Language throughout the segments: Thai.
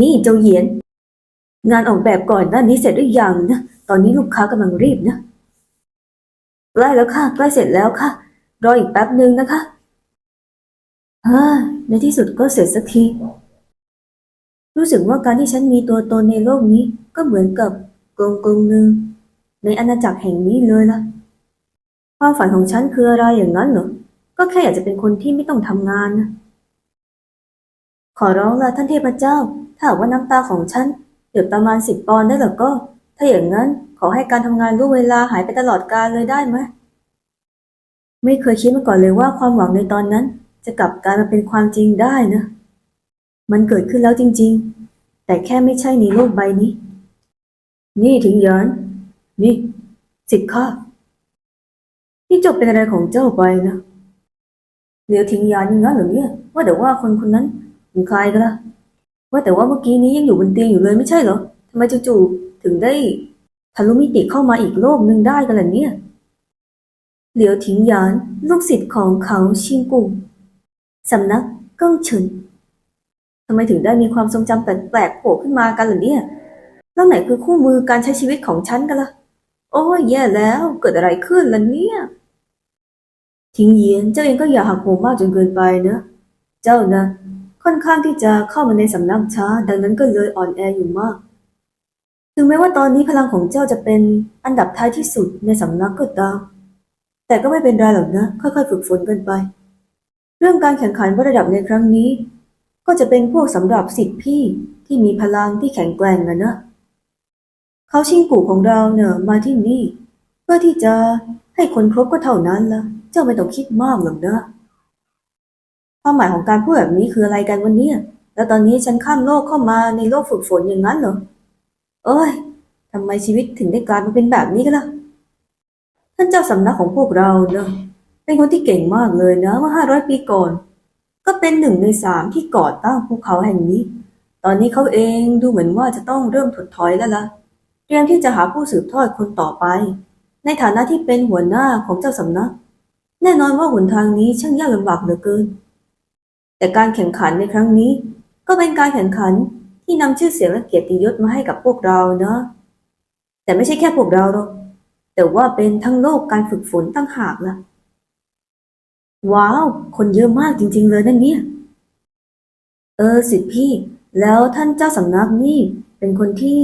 นี่เจ้าเหยียน งานออกแบบก่อนหน้านี้เสร็จหรือยังนะ ตอนนี้ลูกค้ากำลังรีบนะใกล้แล้วค่ะใกล้เสร็จแล้วค่ะ รออีกแป๊บหนึ่งนะคะเฮ้ยในที่สุดก็เสร็จสักทีรู้สึกว่าการที่ฉันมีตัวตนในโลกนี้ก็เหมือนกับกรงกรงหนึ่งในอาณาจักรแห่งนี้เลยล่ะ ความฝันของฉันคืออะไรอย่างนั้นเหรอ ก็แค่อยากจะเป็นคนที่ไม่ต้องทำงานนะ ขอร้องละท่านเทพเจ้า ถ้าหากว่าน้ำตาของฉันหยดประมาณสิบปอนด์ได้หรือก็ ถ้าอย่างนั้นขอให้การทำงานล่วงเวลาหายไปตลอดกาลเลยได้ไหมไม่เคยคิดมาก่อนเลยว่าความหวังในตอนนั้น จะกลับกลายมาเป็นความจริงได้นะ มันเกิดขึ้นแล้วจริง ๆ แต่แค่ไม่ใช่ในโลกใบนี้ นี่ถึงหยานนี่ สิทธิ์ข้านี่จบเป็นอะไรของเจ้าไปนะเหลียวทิ้งยานอย่างนั้นหรือเนี่ย ว่าแต่ว่าคนคนนั้นเป็นใครกันล่ะ ว่าแต่ว่าเมื่อกี้นี้ยังอยู่บนเตียงอยู่เลยไม่ใช่เหรอทำไมจู่ๆถึงได้ทะลุมิติเข้ามาอีกโลกหนึ่งได้กันล่ะเนี่ย เหลียวทิ้งยานลูกศิษย์ของเขาชิงกูสำนักเกิ้งเฉินทำไมถึงได้มีความทรงจำแปลกๆโผล่ขึ้นมากันล่ะเนี่ยแล้วไหนคือคู่มือการใช้ชีวิตของฉันกันล่ะ โอ้ยแย่แล้วเกิดอะไรขึ้นล่ะเนี่ยทิ้งเยียนเจ้าเองก็อย่าหักโหมมากจนเกินไปนะ เจ้านะ ค่อนข้างที่จะเข้ามาในสำนักช้า ดังนั้นก็เลยอ่อนแออยู่มาก ถึงแม้ว่าตอนนี้พลังของเจ้าจะเป็นอันดับท้ายที่สุดในสำนักก็ตาม แต่ก็ไม่เป็นไรหรอกนะ ค่อยๆฝึกฝนกันไป เรื่องการแข่งขันวัดระดับในครั้งนี้ ก็จะเป็นพวกสำหรับสิทธิพี่ที่มีพลังที่แข็งแกร่งนะนะเขาชิงกูของเราเนี่ยมาที่นี่ เพื่อที่จะให้คนครบก็เท่านั้นละเจ้าไม่ต้องคิดมากหรอกนะ ความหมายของการพูดแบบนี้คืออะไรกันวันนี้แล้วตอนนี้ฉันข้ามโลกเข้ามาในโลกฝึกฝนอย่างนั้นเหรอ เอ้ยทำไมชีวิตถึงได้กลายมาเป็นแบบนี้กันล่ะ ท่านเจ้าสำนักของพวกเราเนอะเป็นคนที่เก่งมากเลยนะเมื่อห้าร้อยปีก่อน ก็เป็นหนึ่งในสามที่ก่อตั้งภูเขาแห่งนี้ ตอนนี้เขาเองดูเหมือนว่าจะต้องเริ่มถดถอยแล้วล่ะ เตรียมที่จะหาผู้สืบทอดคนต่อไป ในฐานะที่เป็นหัวหน้าของเจ้าสำนัก แน่นอนว่าหนทางนี้ช่างยากลำบากเหลือเกิน แต่การแข่งขันในครั้งนี้ ก็เป็นการแข่งขันที่นำชื่อเสียงและเกียรติยศมาให้กับพวกเราเนะแต่ไม่ใช่แค่พวกเราหรอกแต่ว่าเป็นทั้งโลกการฝึกฝนตั้งหากล่ะ ว้าว คนเยอะมากจริง ๆ เลยนั่นเนี่ย เออสิพี่ แล้วท่านเจ้าสำนักนี่เป็นคนที่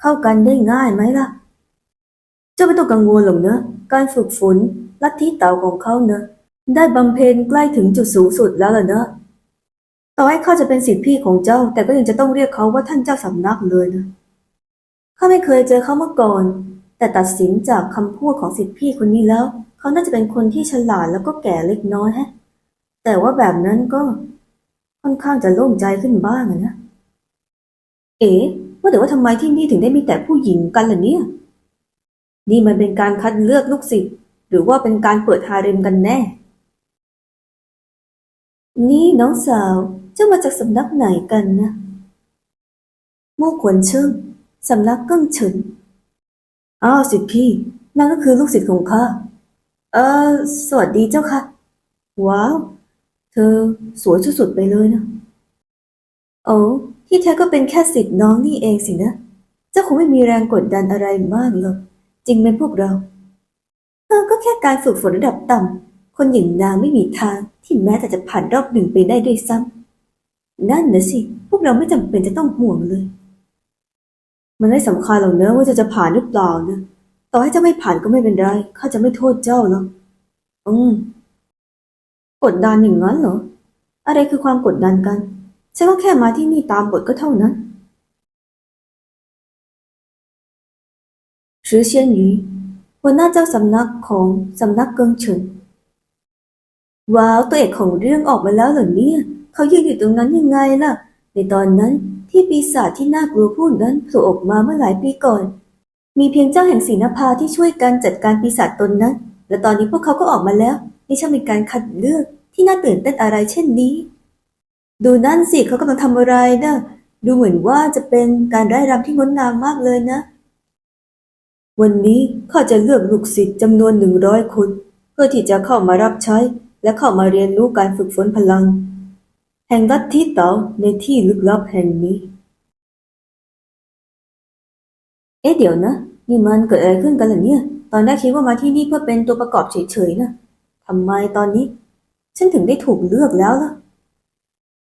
เข้ากันได้ง่ายไหมล่ะ เจ้าไม่ต้องกังวลหรอกเนอะ การฝึกฝนลัทธิเต่าของเขาเนอะ ได้บำเพ็ญใกล้ถึงจุดสูงสุดแล้วล่ะเนอะต่อให้เขาจะเป็นศิษย์พี่ของเจ้า แต่ก็ยังจะต้องเรียกเขาว่าท่านเจ้าสำนักเลยนะข้าไม่เคยเจอเขามาก่อน แต่ตัดสินจากคำพูดของศิษย์พี่คนนี้แล้ว เขาน่าจะเป็นคนที่ฉลาดแล้วก็แก่เล็กน้อยแฮะ แต่ว่าแบบนั้นก็ค่อนข้างจะโล่งใจขึ้นบ้างนะ เอ๋ว่าแต่ว่าทำไมที่นี่ถึงได้มีแต่ผู้หญิงกันล่ะเนี่ย นี่มันเป็นการคัดเลือกลูกศิษย์หรือว่าเป็นการเปิดฮาเร็มกันแน่ นี่น้องสาว เจ้ามาจากสำนักไหนกันนะมู่ขวนเชิงสำนักกิ้งเฉินอ้าวสิพี่ นั่นก็คือลูกศิษย์ของข้า เออสวัสดีเจ้าค่ะ ว้าว เธอสวยสุดๆไปเลยนะ โอ้ที่แท้ก็เป็นแค่สิทธิ์น้องนี่เองสินะ เจ้าคงไม่มีแรงกดดันอะไรมากหรอก จริงไหมพวกเรา เออก็แค่การฝึกฝนระดับต่ำ คนอย่างนางไม่มีทางที่แม้แต่จะผ่านรอบหนึ่งไปได้ด้วยซ้ำนั่นนะสิ พวกเราไม่จำเป็นจะต้องห่วงเลย มันไม่สำคัญหรอกเนอะว่าจะจะผ่านหรือเปล่านะต่อให้เจ้าไม่ผ่านก็ไม่เป็นไรข้าจะไม่โทษเจ้าหรอกอืมกดดันอย่างนั้นเหรอ อะไรคือความกดดันกัน ฉันก็แค่มาที่นี่ตามบทก็เท่านั้นชือเซียนหยีหัวหน้าเจ้าสำนักของสำนักเกิงเฉิน ว้าว ตัวเอกของเรื่องออกมาแล้วเหรอเนี่ย เขายืนอยู่ตรงนั้นยังไงล่ะ ในตอนนั้นที่ปีศาจที่น่ากลัวผู้นั้นโผล่ออกมาเมื่อหลายปีก่อน มีเพียงเจ้าแห่งศรีนภาที่ช่วยกันจัดการปีศาจตนนั้น และตอนนี้พวกเขาก็ออกมาแล้ว นี่ช่างเป็นการคัดเลือกที่น่าตื่นเต้นอะไรเช่นนี้ ดูนั่นสิเขากำลังทำอะไรนะดูเหมือนว่าจะเป็นการไร้รำที่งดงามมากเลยนะ วันนี้ข้าจะเลือกลูกศิษย์จำนวนหนึ่งร้อยคน เพื่อที่จะเข้ามารับใช้ และเข้ามาเรียนรู้การฝึกฝนพลัง แห่งลัทธิเต่าในที่ลึกลับแห่งนี้ เอ๊ะเดี๋ยวนะ นี่มันเกิดอะไรขึ้นกันล่ะเนี่ย ตอนแรกคิดว่ามาที่นี่เพื่อเป็นตัวประกอบเฉยๆนะทำไมตอนนี้ ฉันถึงได้ถูกเลือกแล้วล่ะ